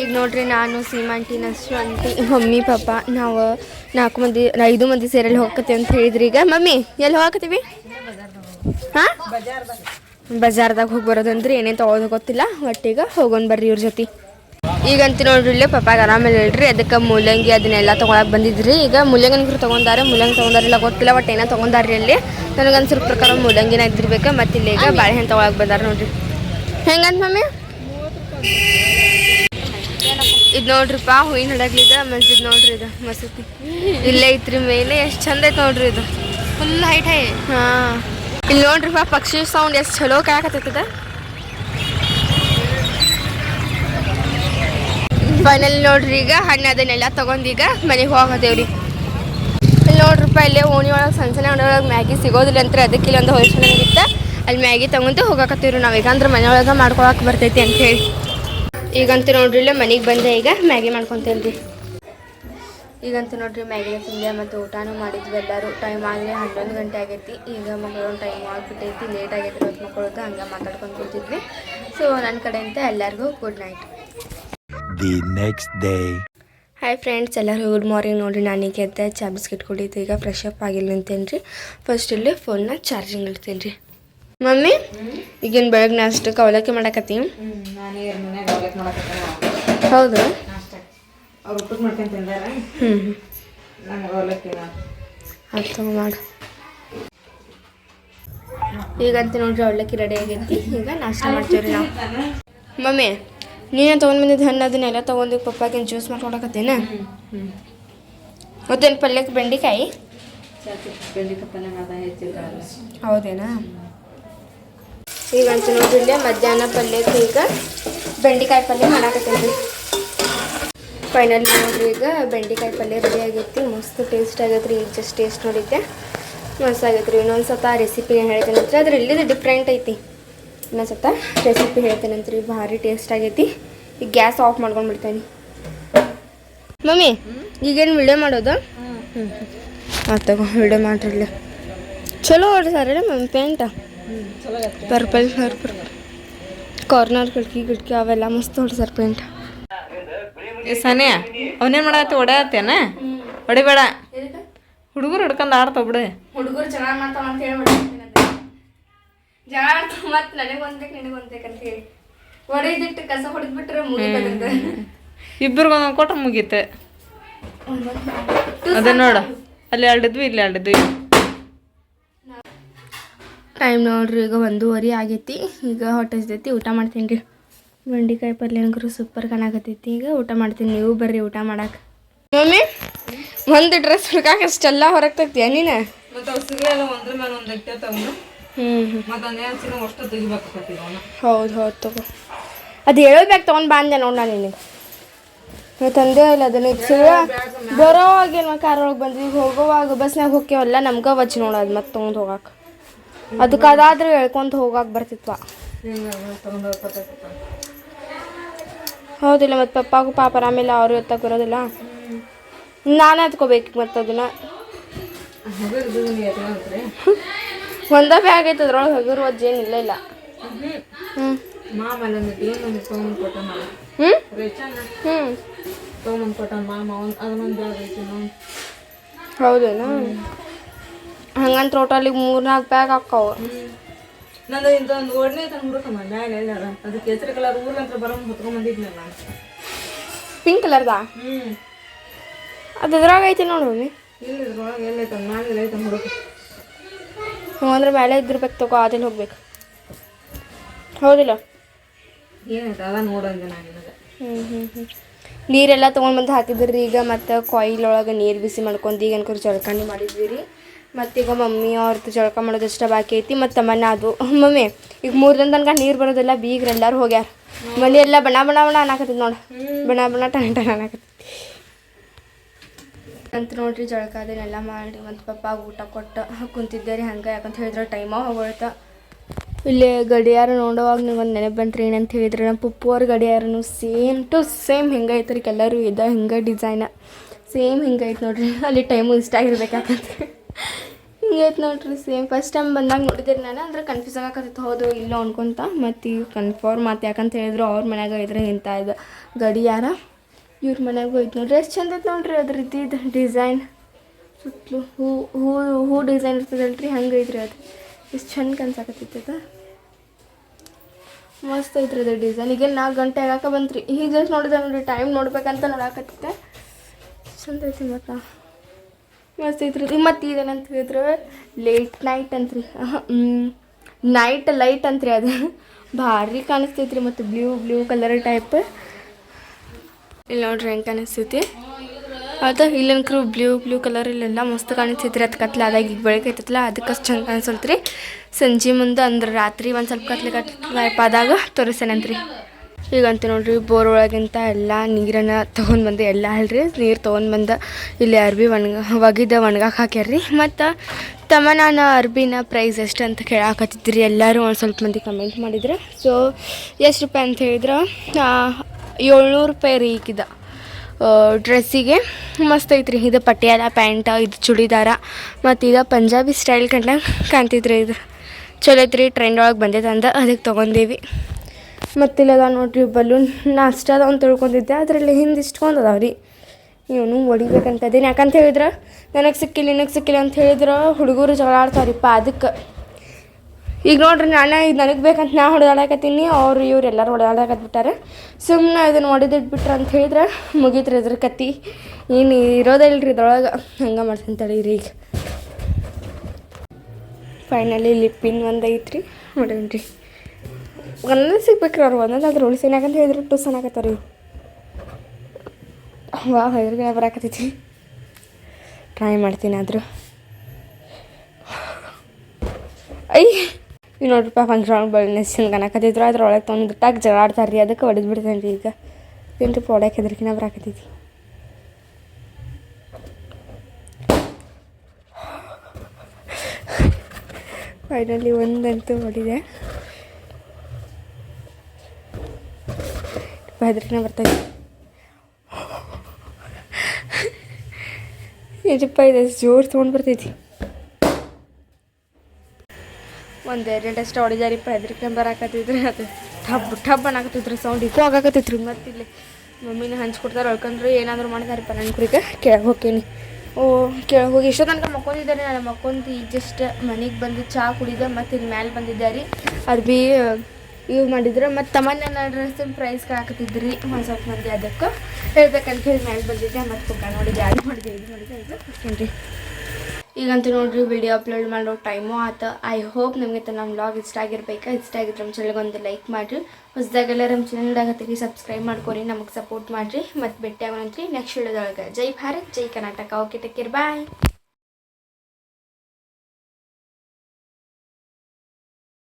ಈಗ ನೋಡ್ರಿ ನಾನು ಸೀಮಾಂಟಿ ನಷ್ಟು ಅಂತ ಮಮ್ಮಿ, ಪಾಪ, ನಾವು ನಾಲ್ಕು ಮಂದಿ, ಐದು ಮಂದಿ ಸೇರಲ್ಲಿ ಹೋಗಕತ್ತೀವಿ ಅಂತ ಹೇಳಿದ್ರಿ. ಈಗ ಮಮ್ಮಿ, ಎಲ್ಲಿ ಹೋಗಕತ್ತೀವಿ? ಹಾಂ? ಬಜಾರ್ದಾಗ ಹೋಗಿ ಬರೋದಂದ್ರೆ ಏನೇನು ತೊಗೊಳೋದು ಗೊತ್ತಿಲ್ಲ ಒಟ್ಟೀಗ ಹೋಗೋಣ ಬರ್ರಿ ಇವ್ರ ಜೊತೆ. ಈಗಂತ ನೋಡ್ರಿ, ಇಲ್ಲೇ ಪಪ್ಪಾಗ ಆರಾಮಿಲ್ಲ ಹೇಳ್ರಿ, ಅದಕ್ಕೆ ಮೂಲಂಗಿ ಅದನ್ನೆಲ್ಲ ತೊಗೊಳಕ್ಕೆ ಬಂದಿದ್ರಿ. ಈಗ ಮೂಲಂಗಿನ ತೊಗೊಂಡಾರೆ, ಮೂಲಂಗಿ ತೊಗೊಂಡಾರಿಲ್ಲ ಗೊತ್ತಿಲ್ಲ ಒಟ್ಟು ಏನೋ ತೊಗೊಂಡಾರಿ ಅಲ್ಲಿ. ನನಗೆ ಅನ್ಸಿರೋ ಪ್ರಕಾರ ಮೂಲಂಗಿನ ಇದ್ದಿರ್ಬೇಕು ಮತ್ತೆ ಈಗ ಬಾಳೆಹಣ್ಣು ತೊಗೊಳಕ್ಕೆ ಬಂದಾರ ನೋಡ್ರಿ. ಹೆಂಗಂತ ಮಮ್ಮಿ? ಇದು ನೋಡ್ರಿಪ್ಪ ಹೂವಿನ ಹಡಗ್ಲಿದ ಮಸ್ಜಿದ್ ನೋಡ್ರಿ ಇದು ಮಸೂತಿ ಇಲ್ಲೇ ಐತ್ರಿ ಮೇಲೆ ಎಷ್ಟು ಚಂದ ಐತೆ ನೋಡ್ರಿ ಇದು. ಫುಲ್ ಹೈಟ್ ಹೈ. ಹಾಂ. ಇಲ್ಲಿ ನೋಡ್ರಿಪ್ಪ ಪಕ್ಷಿ ಸೌಂಡ್ ಎಷ್ಟು ಚಲೋ ಕೇಳಕತ್ತೈತದ. ಫೈನಲ್ ನೋಡ್ರಿ ಈಗ ಹಣ್ಣು ಅದನ್ನೆಲ್ಲ ತಗೊಂಡೀಗ ಮನೆಗೆ ಹೋಗತ್ತೇವ್ರಿ ಇಲ್ಲಿ ನೋಡ್ರಿಪ್ಪ ಇಲ್ಲೇ ಓಣಿ ಒಳಗೆ ಸಣ್ಣ ಸಣ್ಣ ಒಳಗೆ ಮ್ಯಾಗಿ ಸಿಗೋದಿಲ್ಲ ಅಂತ ಅದಕ್ಕೆ ಇಲ್ಲೊಂದು ಹೋಲ್ಸೋಣಾಗಿತ್ತ ಅಲ್ಲಿ ಮ್ಯಾಗಿ ತಗೊಂಡು ಹೋಗಕತ್ತೀವ್ರಿ ನಾವು ಈಗ ಅಂದ್ರೆ ಮನೆಯೊಳಗೆ ಮಾಡ್ಕೊಳಕ್ಕೆ ಬರ್ತೈತಿ ಅಂತ ಹೇಳಿ. ಈಗಂತೂ ನೋಡ್ರಿ ಇಲ್ಲ ಮನೆಗೆ ಬಂದೆ ಈಗ ಮ್ಯಾಗಿ ಮಾಡ್ಕೊತೇನೆ ರೀ ಈಗಂತೂ ನೋಡ್ರಿ ಮ್ಯಾಗಿನ ತಿಂದೆ ಮತ್ತು ಊಟನೂ ಮಾಡಿದ್ವಿ ಎಲ್ಲರೂ. ಟೈಮ್ ಆಗಲಿ ಹನ್ನೊಂದು ಗಂಟೆ ಆಗೈತಿ. ಈಗ ಮಕ್ಕಳು ಟೈಮ್ ಆಗಿಬಿಟ್ಟೈತಿ ಲೇಟ್ ಆಗೈತಿ ಇವತ್ತು ಮಕ್ಕಳದ್ದು ಹಂಗೆ ಮಾತಾಡ್ಕೊಂಡು ಕೂತಿದ್ವಿ. ಸೊ ನನ್ನ ಕಡೆಯಿಂದ ಎಲ್ಲರಿಗೂ good night the next day hi friends ಎಲ್ಲರೂ ಗುಡ್ ಮಾರ್ನಿಂಗ್ ನೋಡಿರಿ ನಾನು ಈಗ ಎದ್ದೆ ಚಾ ಬಿಸ್ಕೆಟ್ ಕುಡಿತು ಈಗ ಫ್ರೆಶ್ ಅಪ್ ಆಗಿಲ್ಲ ಅಂತೇನು ರೀ ಫಸ್ಟ್ ಇಲ್ಲಿ ಫೋನ್ನ ಚಾರ್ಜಿಂಗ್ ಇಡ್ತೀನಿ ರೀ ಮಮ್ಮಿ ಈಗಿನ ಬೆಳಗ್ಗೆ ನಾಷ್ಟಕ್ಕೆ ಅವಲಕ್ಕಿ ಮಾಡಕತ್ತಿ ಹೌದು. ಅವಲಕ್ಕಿ ಮಾಡು. ಈಗಂತ ನೋಡ್ರಿ ಅವಲಕ್ಕಿ ರೆಡಿ ಆಗೈತಿ. ಈಗ ನಾಷ್ಟ ಮಾಡ್ತೀವ್ರಿ ನಾವು. ಮಮ್ಮಿ ನೀನೇ ತೊಗೊಂಡು ಬಂದಿದ್ದು ಹಣ್ಣು ಅದನ್ನೆಲ್ಲ ತೊಗೊಂಡು ಪಪ್ಪಾಗಿನ ಜ್ಯೂಸ್ ಮಾಡ್ಕೊಡಕತ್ತೇನ ಮತ್ತೇನು ಪಲ್ಯಕ್ಕೆ ಬೆಂಡೆಕಾಯಿ? ಹೌದೇನಾ? ಈಗಂತ ನೋಡ್ರಿ ಇಲ್ಲೇ ಮಧ್ಯಾಹ್ನ ಪಲ್ಯಕ್ಕೆ ಈಗ. ಬೆಂಡೆಕಾಯಿ ಪಲ್ಯ ಮಾಡಾಕತ್ತೀನಿ ಫೈನಲ್ ನೋಡ್ರಿ ಈಗ ಬೆಂಡೆಕಾಯಿ ಪಲ್ಯ ರೆಡಿ ಆಗೈತಿ. ಮಸ್ತ್ ಟೇಸ್ಟ್ ಆಗೈತೆ ರೀ ಈಗ ಜಸ್ಟ್ ಟೇಸ್ಟ್ ನೋಡಿದ್ದೆ. ಮಸ್ತ್ ಆಗೈತೆ ರೀ ಇನ್ನೊಂದು ಸತ ರೆಸಿಪಿ ಹೇಳ್ತೇನೆ ಅಂತ ಅದ್ರ ಇಲ್ಲಿದು ಡಿಫ್ರೆಂಟ್ ಐತಿ. ಇನ್ನೊಂದು ಸತ ರೆಸಿಪಿ ಹೇಳ್ತೇನೆ ಅಂತ ರೀ ಭಾರಿ ಟೇಸ್ಟ್ ಆಗೈತಿ. ಈಗ ಗ್ಯಾಸ್ ಆಫ್ ಮಾಡ್ಕೊಂಡ್ಬಿಡ್ತೇನೆ ಮಮ್ಮಿ ಈಗೇನು ವಿಡಿಯೋ ಮಾಡೋದು? ಹ್ಞೂ ಹ್ಞೂ ತಗೋ ವಿಡಿಯೋ ಮಾಡ್ರಿ ಚಲೋ ಹೊಡ್ಸಾರಲ್ಲ ಮಮ್ಮಿ ಪೇಂಟ ಚಲೋ ಆಗತ್ತೆ ಪರ್ಪಲ್ ಪರ್ಪಲ್ ಕಾರ್ನರ್ ಕಿಟಕಿ ಕಿಟಕಿ ಅವೆಲ್ಲ ಮಸ್ತ್ ಹೊಡ್ಸಾರ ಪೇಂಟ್ ಏ ಸನಿಯ ಅವನೇನು ಮಾಡತ್ತೆ ಹೊಡೆಯತ್ತೇನ ಹೊಡಿಬೇಡ ಹುಡುಗರು ಹಿಡ್ಕೊಂಡು ಆಡ್ತಾವ ಬಿಡು. ಹುಡುಗರು ಚೆನ್ನಾಗಿ ಮಾಡ್ತಾವ ಅಂತ ಹೇಳಿ ಜಗಳ ಆಡ್ತಾವ ಮತ್ತೆ ನನಗೆ ಒಂದಕ್ಕೆ ನಿನಗೆ ಒಂದಕ್ಕೆ ಅಂತ ಹೇಳಿ. ಹೊಡೆದಿಟ್ಟು ಕಸ ಹೊಡೆದ್ಬಿಟ್ರೆ ಮುಗಿತದ ಇಬ್ಬರಿಗೂ ಒಂದೊಂದು ಕೊಟ್ರೆ ಮುಗೀತೆ. ಅದೇ ನೋಡು. ಅಲ್ಲಿ ಎರಡಿದ್ವಿ ಇಲ್ಲಿ ಎರಡಿದ್ವಿ ಟೈಮ್ ನೋಡ್ರಿ ಈಗ ಒಂದೂವರೆ ಆಗೈತಿ. ಈಗ ಹೊಟ್ಟೆ ಹಸ್ದೈತಿ ಊಟ ಮಾಡ್ತೀನಿ ರೀ. ಬೆಂಡಿಕಾಯಿ ಪಲ್ಯ ಅಂಕರು ಸೂಪರ್ ಕಾಣಕತ್ತೈತಿ ಈಗ ಊಟ ಮಾಡ್ತೀನಿ ನೀವು ಬರ್ರಿ ಊಟ ಮಾಡಕ್ಕೆ ಮಮ್ಮಿ ಒಂದು ಡ್ರೆಸ್ ಹುಡ್ಕಾಕ ಅಷ್ಟೆಲ್ಲ ಹೊರಗೆ ತೆಗ್ತೀಯ ನೀನು? ಹೌದು ಹೌದು ತಗೋ. ಅದು ಹೇಳೋ ಬ್ಯಾಗ್ ತೊಗೊಂಡು ಬಂದೆ ನೋಡ್ ನಾನು ನಿನಗೆ ನೀವು ತಂದೆ ಇಲ್ಲ ಅದನ್ನ ಸಿಗ ಬರೋವಾಗ ಏನು ಕಾರ್ ಒಳಗೆ ಬಂದ್ವಿ ಈಗ ಹೋಗೋವಾಗ ಬಸ್ನಾಗ ಹೋಗ್ಯವಲ್ಲ ನಮ್ಗೆ ವಚ್ ನೋಡೋದು ಮತ್ತೆ ತೊಗೊಂಡು ಹೋಗಕ್ಕೆ ಅದಕ್ಕೆ ಅದಾದ್ರೆ ಹೇಳ್ಕೊಂತ ಹೋಗಕ್ಕೆ ಬರ್ತಿತ್ವ. ಹೌದಿಲ್ಲ, ಮತ್ತು ಪಪ್ಪಾಗೂ ಪಾಪ ಆಮೇಲೆ ಅವರು ಎತ್ತಕ್ಕೆ ಬರೋದಿಲ್ಲ. ನಾನೇ ಎತ್ಕೋಬೇಕು ಮತ್ತು ಅದನ್ನ. ಒಂದ ಬ್ಯಾಗ್ ಐತೆ ಅದ್ರೊಳಗೆ ಹಗುರು ವಜ್ಜ ಇಲ್ಲ ಇಲ್ಲ. ಹೌದೇನಾ? ಹಂಗಂತ ಟೋಟಲಿಗೆ ಮೂರು ನಾಲ್ಕು ಬ್ಯಾಗ್ ಹಾಕಾವು ನಂದು ಇಂಥೊಂದು ಓಡನೆ ಬ್ಯಾಗ್ ಎಲ್ಲಾರ ಅದು. ಕೇಸರಿ ಕಲರ್ ಊರ್ಲಂತ್ರ ಬರೋ ನಾನು. ಪಿಂಕ್ ಕಲರ್ದಾ ಹ್ಞೂ ಅದು ಇದ್ರಾಗ ಐತಿ ನೋಡು ಮಮ್ಮಿ ಇಲ್ಲಿ ಇದ್ರೊಳಗೆ ಎಲ್ಲೈತೆ ಮ್ಯಾಲೆ ಐತೆ ಹುಡುಕ ಅಂದ್ರೆ ಮೇಲೆ ಇದ್ದಿರ್ಬೇಕು ತಗೋ ಅದನ್ನ ಹೋಗ್ಬೇಕು. ಹೌದಿಲ್ಲ? ಏನಾಯ್ತು ಅದ ನಾನು ನಿನಗೆ. ಹ್ಞೂ ಹ್ಞೂ ಹ್ಞೂ ನೀರೆಲ್ಲ ತೊಗೊಂಡು ಬಂದು ಹಾಕಿದ್ರಿ ಈಗ ಮತ್ತು ಕೊಯ್ಲೊಳಗೆ ನೀರು ಬಿಸಿ ಮಾಡ್ಕೊಂಡು ಈಗ ಅನ್ಕೊಂಡು ಜಳಕಂಡಿ ಮಾಡಿದ್ವಿ ರೀ. ಮತ್ತೀಗ ಮಮ್ಮಿ ಅವ್ರದ್ದು ಜಳಕ ಮಾಡೋದು ಅಷ್ಟ ಬಾಕಿ ಐತಿ, ಮತ್ತು ಮನ ಅದು. ಮಮ್ಮಿ, ಈಗ ಮೂರು ದಿನ ತನಕ ನೀರು ಬರೋದಿಲ್ಲ, ಬೀಗ್ರೆ ಎಲ್ಲರೂ ಹೋಗ್ಯಾರ. ಮನೆ ಎಲ್ಲ ಬಣ ಬಣ ಬಣ ಅನ್ನಕತ್ತೈತಿ ನೋಡಿ. ಬಣ ಬಣ ಟಣ ಟಣ ಅನ್ನಕತ್ತೈತಿ ಅಂತ ನೋಡ್ರಿ ಜಳಕ ಅದನ್ನೆಲ್ಲ ಮಾಡಿ ಮತ್ತು ಪಪ್ಪ ಊಟ ಕೊಟ್ಟು, ಕುಂತಿದ್ದೆ ರೀ ಹಂಗೆ, ಯಾಕಂತ ಹೇಳಿದ್ರೆ ಟೈಮ ಹೋಗೋಳ್ತ. ಇಲ್ಲಿ ಗಡಿಯಾರ ನೋಡುವಾಗ ನೀವು ಒಂದು ನೆನಪು ಬಂತ್ರಿ ಏನಂತ ಹೇಳಿದ್ರೆ ನಮ್ಮ ಪುಪ್ಪು ಅವ್ರ ಗಡಿಯಾರನು ಸೇಮ್ ಟು ಸೇಮ್ ಹಿಂಗೆ ರೀ ಎಲ್ಲರೂ ಇದ್ದ ಹಿಂಗೆ ಡಿಸೈನ ಸೇಮ್ ಹಿಂಗೆ ಐತೆ ನೋಡ್ರಿ, ಅಲ್ಲಿ ಟೈಮು ಇಷ್ಟ ಆಗಿರ್ಬೇಕಾಕಂತ ಹಿಂಗೈತೆ ನೋಡ್ರಿ ಸೇಮ್ ಫಸ್ಟ್ ಟೈಮ್ ಬಂದಾಗ ನೋಡಿದ್ರಿ ನಾನು, ಅಂದ್ರೆ ಕನ್ಫ್ಯೂಸ್ ಆಗಕತ್ತಿತ್ತು, ಹೌದು, ಇಲ್ಲ ಅನ್ಕೊಂತ. ಮತ್ತು ಈಗ ಕನ್ಫರ್ಮ್ ಮಾತು ಯಾಕಂತ ಹೇಳಿದ್ರು, ಅವ್ರ ಮನ್ಯಾಗ ಇದ್ರೆ ಇಂಥ ಇದು ಗಡಿಯಾರ. ಇವ್ರ ಮನೆಯಾಗ ಹೋಯ್ತು ನೋಡ್ರಿ, ಎಷ್ಟು ಚಂದ ಐತೆ ನೋಡ್ರಿ ಅದ್ರ ಇದ್ದಿದ್ದು ಡಿಸೈನ್ ಸುತ್ತಲೂ ಹೂ ಹೂ ಹೂ ಡಿಸೈನ್ ಇರ್ತದಲ್ರಿ, ಹಂಗೆ ಐತ್ರಿ ಅದು. ಎಷ್ಟು ಚಂದ ಕನ್ಸಾಕತ್ತೈತೆ ಅದು. ಮಸ್ತ್ ಐತ್ರಿ ಅದು ಡಿಸೈನ್ ಈಗ ನಾಲ್ಕು ಗಂಟೆ ಆಗಾಕ ಬಂತ್ರಿ. ಈಗ ಜಸ್ಟ್ ನೋಡಿದೆ ನೋಡ್ರಿ ಟೈಮ್ ನೋಡ್ಬೇಕಂತ ನೋಡಾಕತ್ತಿದ್ದೆ ಚಂದ ಐತಿ ಮತ್ತು. ಮಸ್ತ್ ಐತ್ರಿ. ಮತ್ತು ಇದೇನಂತ ಹೇಳಿದ್ರೆ ಲೇಟ್ ನೈಟ್ ಅಂತ್ರಿ. ನೈಟ್ ಲೈಟ್ ಅಂತ್ರಿ ಅದು. ಭಾರಿ ಕಾಣಿಸ್ತೈತ್ರಿ ಮತ್ತು ಬ್ಲೂ ಬ್ಲೂ ಕಲರ್ ಟೈಪ್ ಇಲ್ಲಿ ನೋಡ್ರಿ ಹೆಂಗೆ ಕಾಣಿಸ್ತೈತಿ. ಅದು ಇಲ್ಲಂಕ್ರು ಬ್ಲೂ ಬ್ಲೂ ಕಲರ್ ಇಲ್ಲೆಲ್ಲ ಮಸ್ತ್ ಕಾಣಿಸ್ತೈತ್ರಿ. ಅದು ಕತ್ಲಾದಾಗ ಈಗ ಬೆಳಗ್ಗೆ ಐತಲ್ಲ ಅದಕ್ಕೆ ಅಷ್ಟು ಚಂದ ಕಾಣಿಸಲ್ತ್ರಿ. ಸಂಜೆ ಮುಂದೆ ಅಂದ್ರೆ ರಾತ್ರಿ ಒಂದು ಸ್ವಲ್ಪ ಕತ್ಲೆ ಟೈಪ್ ಆದಾಗ ತೋರಿಸ್ತೇನಂತ್ರಿ ಈಗಂತೂ ನೋಡ್ರಿ ಬೋರ್ ಒಳಗಿಂತ ಎಲ್ಲ ನೀರನ್ನು ತೊಗೊಂಡು ಬಂದು. ಎಲ್ಲ ಅಲ್ರಿ, ನೀರು ತೊಗೊಂಡು ಬಂದು. ಇಲ್ಲಿ ಅರ್ಬಿ ಒಣಗ ಒಗಿದ ಒಣಗಾಕ ಹಾಕ್ಯಾರ್ರಿ. ಮತ್ತು ತಮ್ಮ ನಾನು ಅರ್ಬಿನ ಪ್ರೈಸ್ ಎಷ್ಟು ಅಂತ ಕೇಳಾಕತ್ತಿದ್ರಿ ಎಲ್ಲರೂ ಒಂದು ಸ್ವಲ್ಪ ಮಂದಿ ಕಮೆಂಟ್ ಮಾಡಿದ್ರು. ಸೊ ಎಷ್ಟು ರೂಪಾಯಿ ಅಂತ ಹೇಳಿದ್ರೆ? ಏಳ್ನೂರು ರೂಪಾಯಿ ರೀ ಈಗಿದ ಡ್ರೆಸ್ಸಿಗೆ ಮಸ್ತ್ ಐತ್ರಿ. ಇದು ಪಟ್ಯಾಲ ಪ್ಯಾಂಟ್, ಇದು ಚೂಡಿದಾರ, ಮತ್ತು ಇದು ಪಂಜಾಬಿ ಸ್ಟೈಲ್ ಕಂಡಂಗೆ ಕಾಣ್ತಿದ್ರಿ ಇದು. ಚಲೋ ಐತ್ರಿ. ಟ್ರೆಂಡ್ ಒಳಗೆ ಬಂದೈತೆ ಅಂದ. ಅದಕ್ಕೆ ತೊಗೊಂಡೇವಿ. ಮತ್ತು ಇಲ್ಲದ ನೋಡ್ರಿ ಬಲೂನ್. ನಾಷ್ಟ ಅದ ಅಂತ ತಿಳ್ಕೊಂಡಿದ್ದೆ. ಅದರಲ್ಲಿ ಹಿಂದೆ ಇಷ್ಟೊಂದು ಅದಾವ ರೀ. ಇವನು ಹೊಡಿಬೇಕಂತ ಅದೇನು ಯಾಕಂತ ಹೇಳಿದ್ರೆ? ನನಗೆ ಸಿಕ್ಕಿಲ್ಲ, ನಿನಗೆ ಸಿಕ್ಕಿಲ್ಲ ಅಂತ ಹೇಳಿದ್ರೆ ಹುಡುಗರು ಜಗಳ ಆಡ್ತಾವ್ರಿಪ್ಪ ಅದಕ್ಕೆ ಈಗ ನೋಡ್ರಿ ನಾನು ಇದು ನನಗೆ ಬೇಕಂತ ನಾ ಹೊಡೆದಾಡಕತ್ತೀನಿ, ಅವ್ರು ಇವ್ರು ಎಲ್ಲರೂ ಹೊಡೆದಾಡಕತ್ಬಿಟ್ಟಾರೆ. ಸುಮ್ಮನೆ ಇದನ್ನು ಹೊಡೆದಿಟ್ಬಿಟ್ರೆ ಅಂತ ಹೇಳಿದ್ರೆ ಮುಗೀತ್ರಿ ಇದ್ರ ಕತ್ತಿ. ಏನು ಇರೋದಿಲ್ಲ ರೀ ಇದ್ರೊಳಗೆ. ಹಂಗೆ ಮಾಡ್ತೀನಿ ತಡೀರಿ ಈಗ. ಫೈನಲಿ ಲಿಪ್ಪಿನ ಒಂದು ಐತ್ರಿ. ನೋಡೋಣ್ರಿ ಒಂದೊಂದು ಸಿಗ್ಬೇಕ್ರಿ ಅವ್ರು ಒಂದೊಂದು ಅದ್ರ ಯಾಕಂತ ಹೇಳಿದ್ರೆ ಟೂ ಸಣ್ಣಾಕತ್ತಾರ ಇವು ವಾ ಹೆದರ್ಗೆ ಬರಾಕತ್ತೈತಿ. ಟ್ರೈ ಮಾಡ್ತೀನಿ ಆದರೂ. ಐ ಈಗ ನೋಡ್ರಿಪ್ಪ ಫಂಕ್ಷನ್ ಬಳ್ಳಿ ಚಂದ ಕನಕತ್ತಿದ್ರು ಅದ್ರೊಳಗೆ ತೊಂದು ಟಾಕ್ ಜಗಳ ಆಡ್ತಾರೆ ರೀ ಅದಕ್ಕೆ ಹೊಡೆದು ಬಿಡ್ತೇನೆ ರೀ ಈಗ ರೀ ಹೊಡ್ಯಾಕೆ ಹೆದರ್ಕಿನ ಬರಾಕತ್ತೈತಿ. ಫೈನಲಿ ಒಂದಂತೂ ಹೊಡಿದೆ ಹೆದರಿಕೆನ ಬರ್ತೈತಿ ಇದಪ್ಪ ಇದೆ ಜೋರು ತೊಗೊಂಡು ಬರ್ತೈತಿ ಒಂದು ಎರಡಷ್ಟು ಹೊಡಿದಾರಿಪ್ಪ ಹೆದರಿಕೆ ಬರಾಕತ್ತಿದ್ರೆ ಅದು ಟಬ್ ಟಬ್ ಅನ್ನಕತ್ತಿದ್ರು ಸೌಂಡ್ ಇಕೋ ಆಗಾಕತ್ತೈತ್ರಿ ಮತ್ತೆ ಇಲ್ಲಿ ಮಮ್ಮಿನ ಹಂಚ್ಕೊಡ್ತಾರೆ ಅಳ್ಕೊಂಡ್ರು, ಏನಾದರೂ ಮಾಡಿದಾರಪ್ಪ ನನ್ನ ಕುರಿಗ, ಕೆಳಗೆ ಹೋಗ್ತೀನಿ ಓ, ಕೆಳಗೆ ಹೋಗಿ ಇಷ್ಟೋ ತನಕ ಮಕ್ಕೊಂಡಿದ್ದಾರೆ ನಾನು ಮಕ್ಕೊಂದು ಈಗ ಜಸ್ಟ್ ಮನೆಗೆ ಬಂದು ಚಹಾ ಕುಡಿದೆ, ಮತ್ತು ಇಲ್ಲಿ ಮ್ಯಾಲೆ ಬಂದಿದ್ದಾರೆ. ಅದು ಭೀ ಇವು ಮಾಡಿದ್ರು. ಮತ್ತು ತಮ್ಮನ್ನ ಡ್ರೆಸ್ ಪ್ರೈಸ್ ಹಾಕತ್ತಿದ್ರಿ. ಒಂದು ಸ್ವಲ್ಪ ಮಂದಿ ಅದಕ್ಕೆ ಹೇಳ್ಬೇಕಂತ ಹೇಳಿ ಮ್ಯಾಲೆ ಬಂದಿದ್ದೆ. ಮತ್ತು ಕುಕ್ಕ ನೋಡಿದ್ದೆ. ಅದು ಮಾಡಿದೆ ಇದು ಮಾಡಿದೆ ಇದು ಕೊಡ್ತೀನಿ ಈಗಂತೂ ನೋಡ್ರಿ ವಿಡಿಯೋ ಅಪ್ಲೋಡ್ ಮಾಡೋ ಟೈಮು ಆತ. ಐ ಹೋಪ್ ನಿಮಗೆ ನಮ್ಮ ಬ್ಲಾಗ್ ಇಷ್ಟ ಆಗಿರ್ಬೇಕು. ಇಷ್ಟ ಆಗಿದ್ರೆ ನಮ್ಮ ಚಾನಲ್ಗೆ ಒಂದು ಲೈಕ್ ಮಾಡಿರಿ. ಹೊಸದಾಗೆಲ್ಲ ನಮ್ಮ ಚಾನಲ್ ಆಗತ್ತೀರಿ ಸಬ್ಸ್ಕ್ರೈಬ್ ಮಾಡ್ಕೊರಿ. ನಮಗೆ ಸಪೋರ್ಟ್ ಮಾಡಿರಿ. ಮತ್ತು ಭೇಟಿ ಆಗೋಣಂತ್ರಿ ನೆಕ್ಸ್ಟ್ ವಿಡಿಯೋದೊಳಗೆ ಜೈ ಭಾರತ್, ಜೈ ಕರ್ನಾಟಕ. Okay take bye